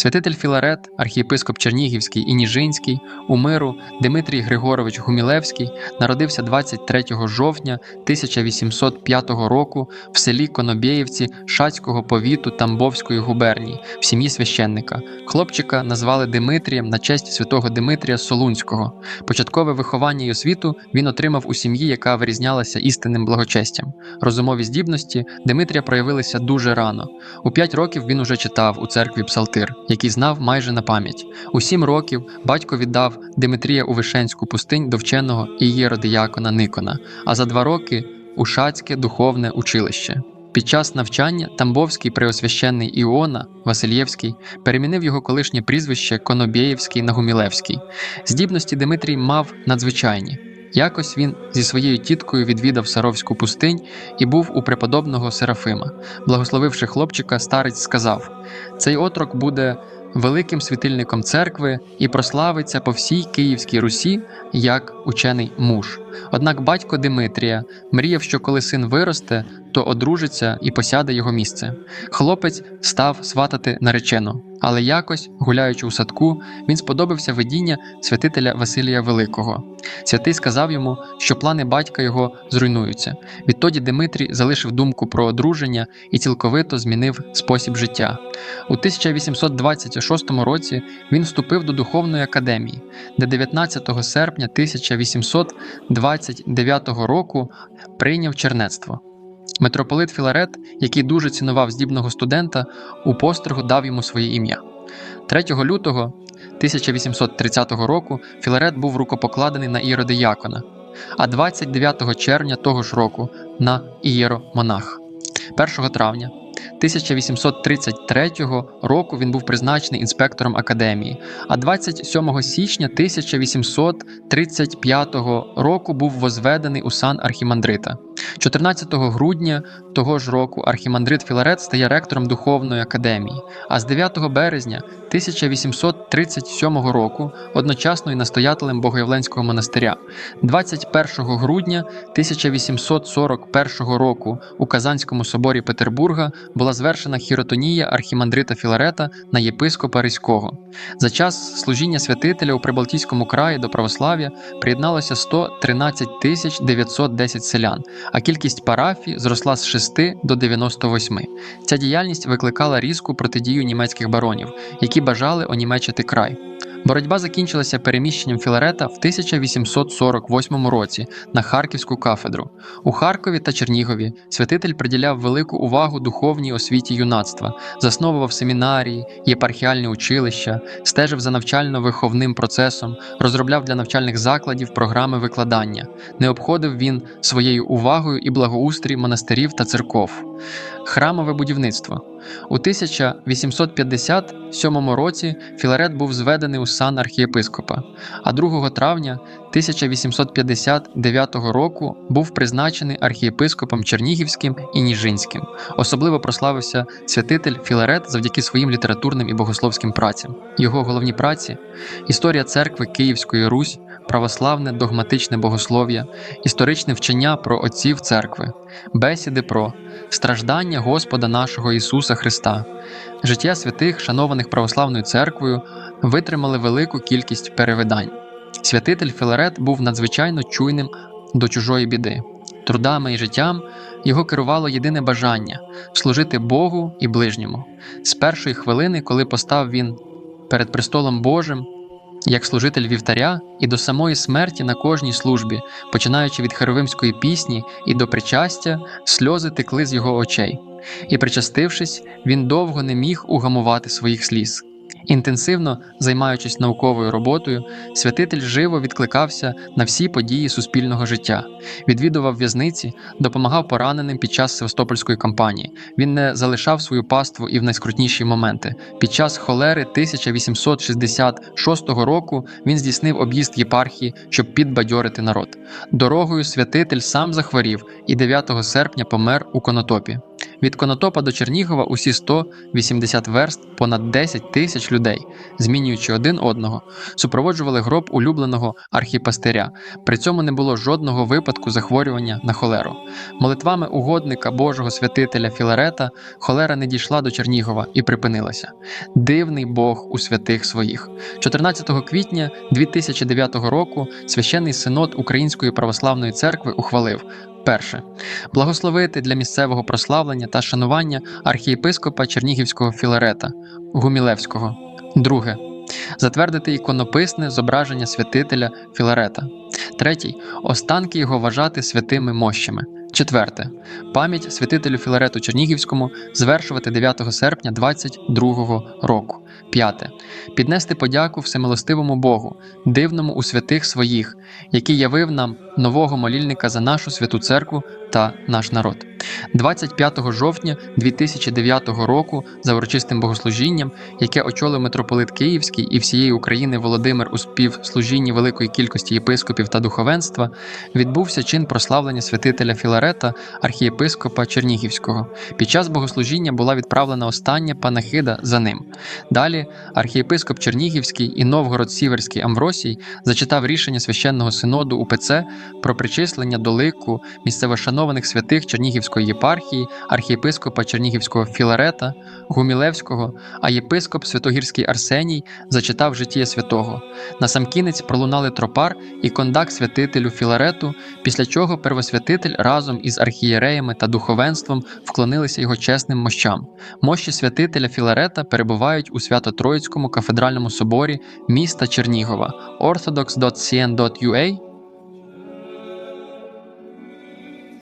Святитель Філарет, архієпископ Чернігівський і Ніжинський, у миру Дмитрій Григорович Гумілевський народився 23 жовтня 1805 року в селі Конобєєвці Шацького повіту Тамбовської губернії в сім'ї священника. Хлопчика назвали Димитрієм на честь святого Димитрія Солунського. Початкове виховання й освіту він отримав у сім'ї, яка вирізнялася істинним благочестям. Розумові здібності Димитрія проявилися дуже рано. У п'ять років він уже читав у церкві Псалтир, який знав майже на пам'ять. У сім років батько віддав Димитрія у Вишенську пустинь до вченого ієродиякона Никона, а за два роки у Шацьке духовне училище. Під час навчання Тамбовський преосвященний Іона Васильєвський перемінив його колишнє прізвище Конобєєвський на Гумілевський. Здібності Димитрій мав надзвичайні. Якось він зі своєю тіткою відвідав Саровську пустинь і був у преподобного Серафима. Благословивши хлопчика, старець сказав: Цей отрок буде великим світильником церкви і прославиться по всій Київській Русі як учений муж. Однак батько Димитрія мріяв, що коли син виросте, то одружиться і посяде його місце. Хлопець став сватати наречену, але якось, гуляючи у садку, він сподобався видіння святителя Василія Великого. Святий сказав йому, що плани батька його зруйнуються. Відтоді Димитрій залишив думку про одруження і цілковито змінив спосіб життя. У 1826 році він вступив до духовної академії, де 19 серпня 1829 року прийняв чернецтво. Митрополит Філарет, який дуже цінував здібного студента, у постригу дав йому своє ім'я. 3 лютого 1830 року Філарет був рукопокладений на ієродиякона, а 29 червня того ж року на ієромонах. 1 травня 1833 року він був призначений інспектором академії, а 27 січня 1835 року був возведений у сан архімандрита. 14 грудня того ж року архімандрит Філарет стає ректором духовної академії, а з 9 березня 1837 року одночасно і настоятелем Богоявленського монастиря. 21 грудня 1841 року у Казанському соборі Петербурга була звершена хіротонія архімандрита Філарета на єпископа Ризького. За час служіння святителя у Прибалтійському краї до православ'я приєдналося 113 тисяч 910 селян, а кількість парафій зросла з 6 до 98. Ця діяльність викликала різку протидію німецьких баронів, які бажали онімечити край. Боротьба закінчилася переміщенням Філарета в 1848 році на Харківську кафедру. У Харкові та Чернігові святитель приділяв велику увагу духовній освіті юнацтва, засновував семінарії, єпархіальні училища, стежив за навчально-виховним процесом, розробляв для навчальних закладів програми викладання. Не обходив він своєю увагою і благоустрій монастирів та церков. Храмове будівництво у 1857 році Філарет був зведений у сан архієпископа, а 2 травня 1859 року був призначений архієпископом Чернігівським і Ніжинським. Особливо прославився святитель Філарет завдяки своїм літературним і богословським працям. Його головні праці історія церкви Київської Русь, православне догматичне богослов'я, історичне вчення про отців церкви, бесіди про страждання Господа нашого Ісуса Христа. Життя святих, шанованих православною церквою, витримали велику кількість перевидань. Святитель Філарет був надзвичайно чуйним до чужої біди. Трудами і життям його керувало єдине бажання служити Богу і ближньому. З першої хвилини, коли постав він перед престолом Божим, як служитель вівтаря і до самої смерті на кожній службі, починаючи від херовимської пісні і до причастя, сльози текли з його очей. І, причастившись, він довго не міг угамувати своїх сліз. Інтенсивно займаючись науковою роботою, святитель живо відкликався на всі події суспільного життя, відвідував в'язниці, допомагав пораненим під час Севастопольської кампанії. Він не залишав свою паству і в найскрутніші моменти. Під час холери 1866 року він здійснив об'їзд єпархії, щоб підбадьорити народ. Дорогою святитель сам захворів і 9 серпня помер у конотопі. Від Конотопа до Чернігова усі 180 верст, понад 10 тисяч людей, змінюючи один одного, супроводжували гроб улюбленого архіпастиря. При цьому не було жодного випадку захворювання на холеру. Молитвами угодника Божого святителя Філарета холера не дійшла до Чернігова і припинилася. Дивний Бог у святих своїх. 14 квітня 2009 року священний синод Української православної церкви ухвалив. Перше благословити для місцевого прославлення та шанування архієпископа Чернігівського Філарета Гумілевського. Друге затвердити іконописне зображення святителя Філарета. Третій останки його вважати святими мощами. Четверте пам'ять святителю Філарету Чернігівському звершувати 9 серпня 22 року. П'яте піднести подяку всемилостивому Богу, дивному у святих своїх, який явив нам нового молільника за нашу святу церкву та наш народ. 25 жовтня 2009 року за урочистим богослужінням, яке очолив митрополит Київський і всієї України Володимир у співслужінні великої кількості єпископів та духовенства, відбувся чин прославлення святителя Філарета, архієпископа Чернігівського. Під час богослужіння була відправлена остання панахида за ним. Далі архієпископ Чернігівський і Новгород-Сіверський Амвросій зачитав рішення священного синоду УПЦ про причислення до лику місцевошанованих святих Чернігівської єпархії, архієпископа Чернігівського Філарета, Гумілевського, а єпископ Святогірський Арсеній зачитав життя святого. Насамкінець пролунали тропар і кондак святителю Філарету, після чого первосвятитель разом із архієреями та духовенством вклонилися його чесним мощам. Мощі святителя Філарета перебувають у Свято-Троїцькому кафедральному соборі міста Чернігова orthodox.cn.ua